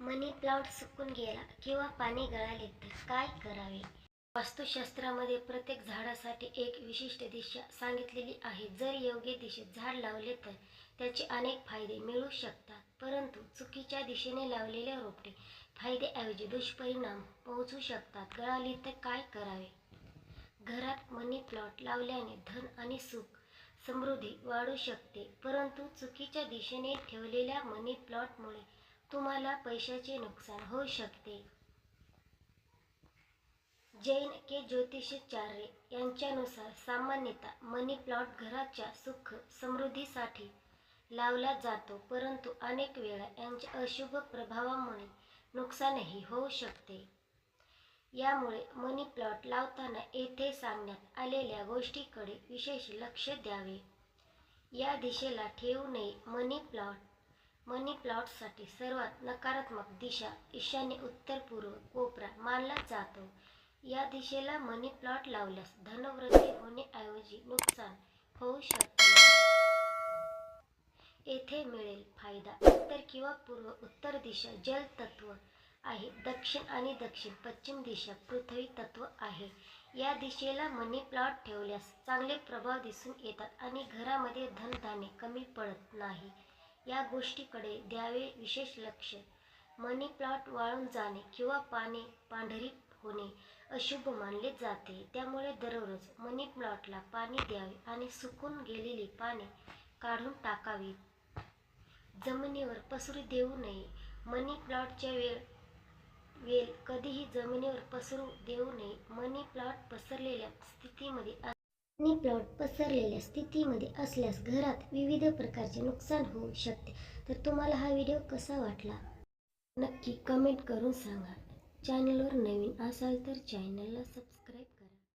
मनी plant सुकून गेला किंवा पाणी गळाले तर काय करावे? वास्तुशास्त्रामध्ये प्रत्येक झाडासाठी एक विशिष्ट दिशा सांगितलेली आहे. जर योग्य दिशेत झाड लावले तर त्याचे अनेक फायदे मिळू शकतात. परंतु चुकीच्या दिशेने लावलेले रोपटे फायद्याऐवजी दुष्परिणाम पोहोचू शकतात. गळाली तर काय करावे? घरात मनी प्लॉट लावल्याने धन आणि सुख समृद्धी वाढू शकते. परंतु चुकीच्या दिशेने ठेवलेल्या मनी प्लॉटमुळे तुम्हाला पैशाचे नुकसान होऊ शकते. जैन के ज्योतिषाचार्य यांच्यानुसार सामान्यतः मनी प्लॉट घराच्या सुख समृद्धीसाठी लावला जातो परंतु अनेक वेळा यांच्या अशुभ प्रभावामुळे नुकसानही होऊ शकते. यामुळे मनी प्लॉट लावताना येथे सांगण्यात आलेल्या गोष्टीकडे विशेष लक्ष द्यावे. या दिशेला ठेवू नये मनी प्लॉट मनी प्लॉटसाठी सर्वात नकारात्मक दिशा ईशान्य उत्तर पूर्व कोपरा मानला जातो. या दिशेला मनी प्लॉट लावल्यास धनवृद्धी होण्याऐवजी नुकसान होऊ शकते. येथे मिळेल फायदा उत्तर किंवा पूर्व उत्तर दिशा जल तत्व आहे. दक्षिण आणि दक्षिण पश्चिम दिशा पृथ्वी तत्व आहे. या दिशेला मनी प्लॉट ठेवल्यास चांगले प्रभाव दिसून येतात आणि घरामध्ये धनधान्य कमी पडत नाही. या गोष्टीकडे द्यावे विशेष लक्ष. मनी प्लॉट वाळून जाणे किंवा पाने पांढरी होणे अशुभ मानले जाते. त्यामुळे दररोज मनी प्लॉटला पाणी द्यावे आणि सुकून गेलेली पाने काढून टाकावी. जमिनीवर पसरू देऊ नये. मनी प्लॉटच्या वेळ वेल कधीही जमिनीवर पसरू देऊ नये. मनी प्लॉट पसरलेल्या स्थितीमध्ये मनी प्लॉट पसरलेल्या स्थितीमध्ये असल्यास घरात विविध प्रकारचे नुकसान होऊ शकते. तर तुम्हाला हा व्हिडिओ कसा वाटला? नक्की कमेंट करून सांगा. चॅनलवर नवीन असाल तर चॅनलला सबस्क्राईब